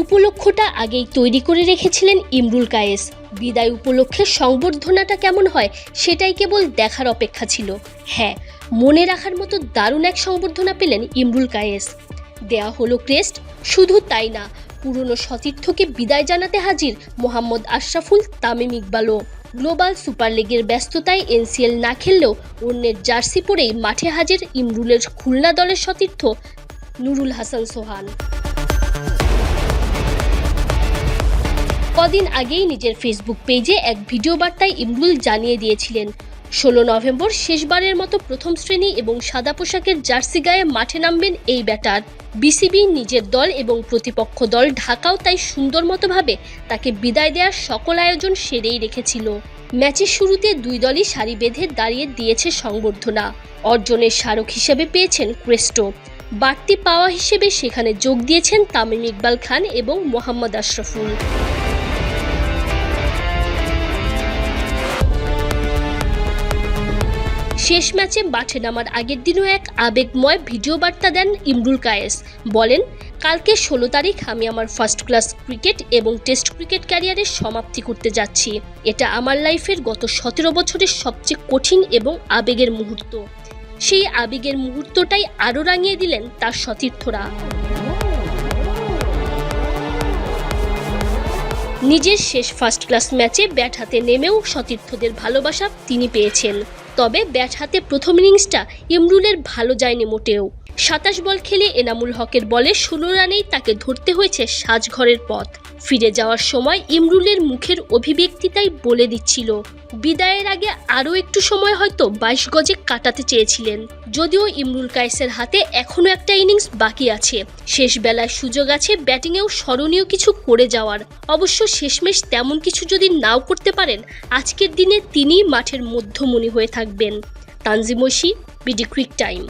উপলক্ষটা আগেই তৈরি করে রেখেছিলেন ইমরুল কায়েস। বিদায় উপলক্ষে সংবর্ধনাটা কেমন হয় সেটাই কেবল দেখার অপেক্ষা ছিল। হ্যাঁ মনে রাখার মতো দারুণ এক সংবর্ধনা পেলেন ইমরুল কায়েস। দেয়া হলো ক্রেস্ট, শুধু তাই না, পুরনো সতীর্থকে বিদায় জানাতে হাজির মোহাম্মদ আশরাফুল তামিম ইকবালও। গ্লোবাল সুপার লিগের ব্যস্ততায় এনসিএল না খেললেও অন্যের জার্সি পরেই মাঠে হাজির ইমরুলের খুলনা দলের সতীর্থ নুরুল হাসান সোহান। কদিন আগেই নিজের ফেসবুক পেজে এক ভিডিও বার্তায় ইমরুল জানিয়ে দিয়েছিলেন। ষোলো নভেম্বর শেষবারের মতো প্রথম শ্রেণি এবং সাদা পোশাকের জার্সি গায়ে মাঠে নামবেন এই ব্যাটার। বিসিবি নিজের দল এবং প্রতিপক্ষ দল ঢাকাও তাই সুন্দর মতোভাবে তাকে বিদায় দেওয়ার সকল আয়োজন সেরেই রেখেছিল। ম্যাচের শুরুতে দুই দলই সারি বেঁধে দাঁড়িয়ে দিয়েছে সংবর্ধনা। অর্জনের স্মারক হিসেবে পেয়েছেন ক্রেস্টো। বাড়তি পাওয়া হিসেবে সেখানে যোগ দিয়েছেন তামিম ইকবাল খান এবং মোহাম্মদ আশরাফুল। শেষ ম্যাচে মাঠে নামার আগের দিনও এক আবেগময় ভিডিও বার্তা দেন ইমরুল কায়েস। বলেন, কালকে ষোলো তারিখ আমি আমার ফার্স্ট ক্লাস ক্রিকেট এবং টেস্ট ক্রিকেট ক্যারিয়ারের সমাপ্তি করতে যাচ্ছি। এটা আমার লাইফের গত সতেরো বছরের সবচেয়ে কঠিন এবং আবেগের মুহূর্ত। সেই আবেগের মুহূর্তটাই আরও রাঙিয়ে দিলেন তার সতীর্থরা। নিজের শেষ ফার্স্ট ক্লাস ম্যাচে ব্যাট হাতে নেমেও সতীর্থদের ভালোবাসা তিনি পেয়েছেন। তবে ব্যাট হাতে প্রথম ইনিংসটা ইমরুলের ভালো যায়নি মোটেও। সাতাশ বল খেলে এনামুল হকের বলে ষোলো রানেই তাকে ধরতে হয়েছে সাজঘরের পথ। ফিরে যাওয়ার সময় ইমরুলের মুখের অভিব্যক্তিটাই বলে দিচ্ছিল। বিদায়ের আগে আরও একটু সময় হয়তো বাইশ গজে কাটাতে চেয়েছিলেন। যদিও ইমরুল কায়েসের হাতে এখনও একটা ইনিংস বাকি আছে। শেষ বেলায় সুযোগ আছে ব্যাটিংয়েও স্মরণীয় কিছু করে যাওয়ার। অবশ্য শেষমেশ তেমন কিছু যদি নাও করতে পারেন, আজকের দিনে তিনিই মাঠের মধ্যমণি হয়ে থাকবেন। তানজিমসি বিডি কুইক টাইম।